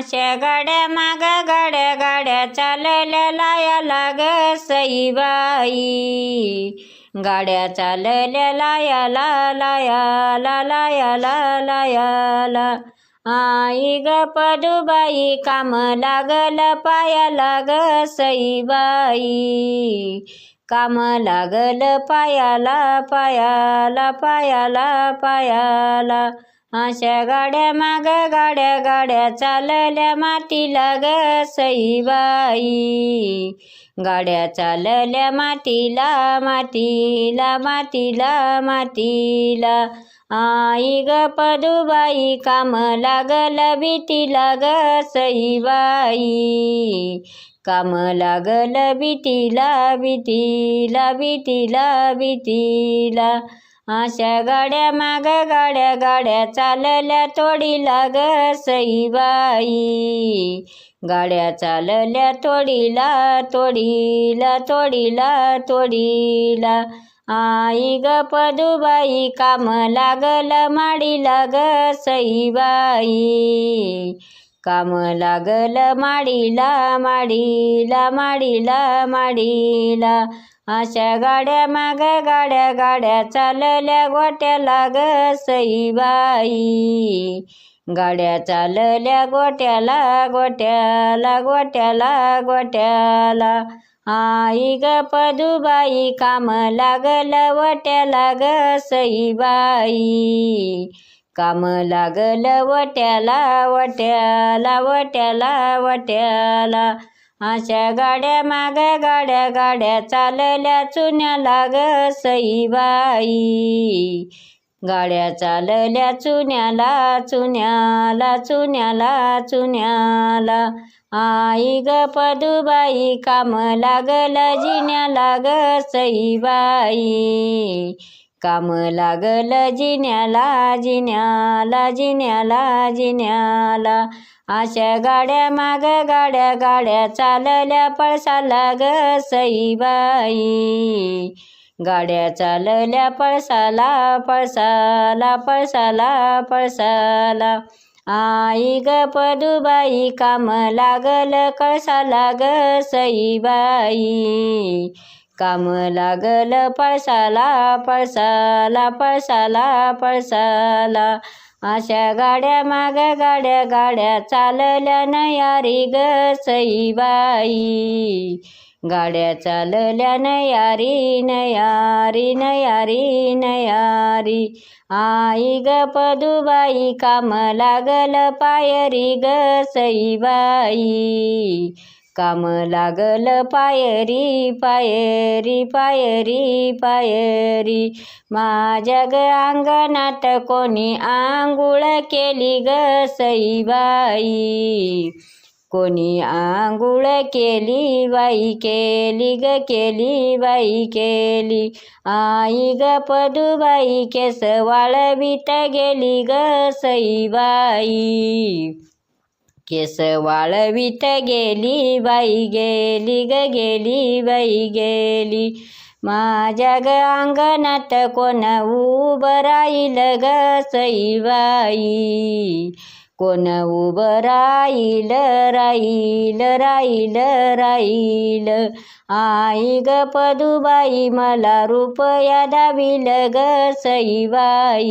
अशा गाड्या माग गाड्या गाड्या चालल्या लाया लाग सईबाई. गाड्या चालल्या लाया ला लाया ला लाया ला लाया ला. आई ग पदुबाई काम लागल पाया लाग सईबाई. काम लागल पायाला पायाला पायाला पायाला. अशा गाड्या माग गाड्या गाड्या चालल्या मातीला ग सईबाई. गाड्या चालल्या मातीला मातीला मातीला मातीला. आई ग पदुबाई काम लागल भीतीला ग सईबाई. काम लागल भीतीला भीतीला भीतीला भीतीला. अशा गाड्या माग गाड्या गाड्या चालल्या तोडीला ग सईबाई गाड्या चालल्या तोडीला तोडीला तोडीला तोडीला आई ग पदुबाई काम लागल माडीला ग सईबाई काम लागल माडीला माडीला माडीला माडीला अशा गाड्या माग गाड्या गाड्या चालल्या गोट्या लाग सईबाई. गाड्या चालल्या गोट्याला गोट्याला गोट्याला गोट्याला. आई ग पदुबाई काम लागल वट्या लाग सईबाई. काम लागल वट्याला वट्याला वट्याला वट्याला. अशा गाड्या माग गाड्या गाड्या चालल्या चुन्या लाग सईबाई गाड्या चालल्या चुन्याला चुन्याला चुन्याला चुन्याला. आई ग पदुबाई काम लागल जिन्या लाग सईबाई काम लागल जिन्याला जिन्याला जिन्याला जिन्याला. अशा गाड्या माग गाड्या गाड्या चालल्या पळसाला ग सईबाई. गाड्या चालल्या पळसाला पळसाला पळसाला पळसाला. आई ग पदुबाई काम लागल कळसाला ग सईबाई. काम लागल पळसाला पळसाला पळसाला पळसाला. अशा गाड्या माग गाड्या गाड्या चालल्या नयारी ग सईबाई. गाड्या चालल्या नयारी नयारी नयारी नयारी आई ग पदुबाई काम लागल पायरी ग सईबाई. काम लागल पायरी पायरी पायरी पायरी. माझ्या ग अंगणात कोणी आंघोळ केली ग सईबाई? कोणी आंघोळ केली बाई केली ग केली बाई केली. आई ग पदुबाई केस वाळवीत गेली ग सईबाई. केस वाळवीत गेली बाई गेली ग गेली बाई गेली. माझ्या ग अंगणात कोण उभं राहील ग सईबाई? कोण उभं राईल राहील राईल राहील. आई ग पदुबाई मला रुपया दाविल ग सईबाई.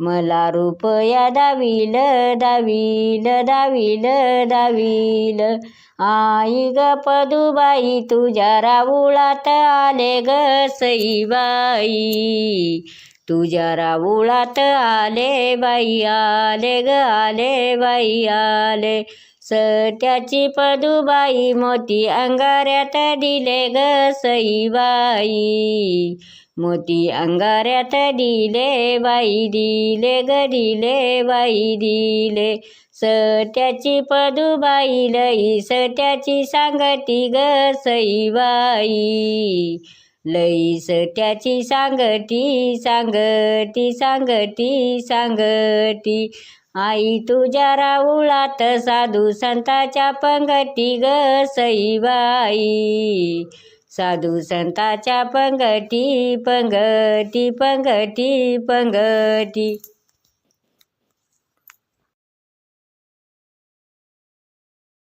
मला रुपया दाविल दाविल दाविल दाविल आई ग पदुबाई तुझ्या राऊळात आले ग सईबाई. तुझ्या राऊळात आले बाई आले ग आले बाई आले. सत्याची पदुबाई मोती अंगाऱ्यात दिले ग सईबाई. मोती अंगाऱ्यात दिले बाई दिले ग दिले बाई दिले. सत्याची पदुबाई लई सत्याची सांगती ग सईबाई. लई त्याची सांगती सांगती सांगती सांगती आई तुझ्या राऊळात साधू संताच्या पंगती ग सईबाई. साधू संताच्या पंगती पंगती पंगती पंगती.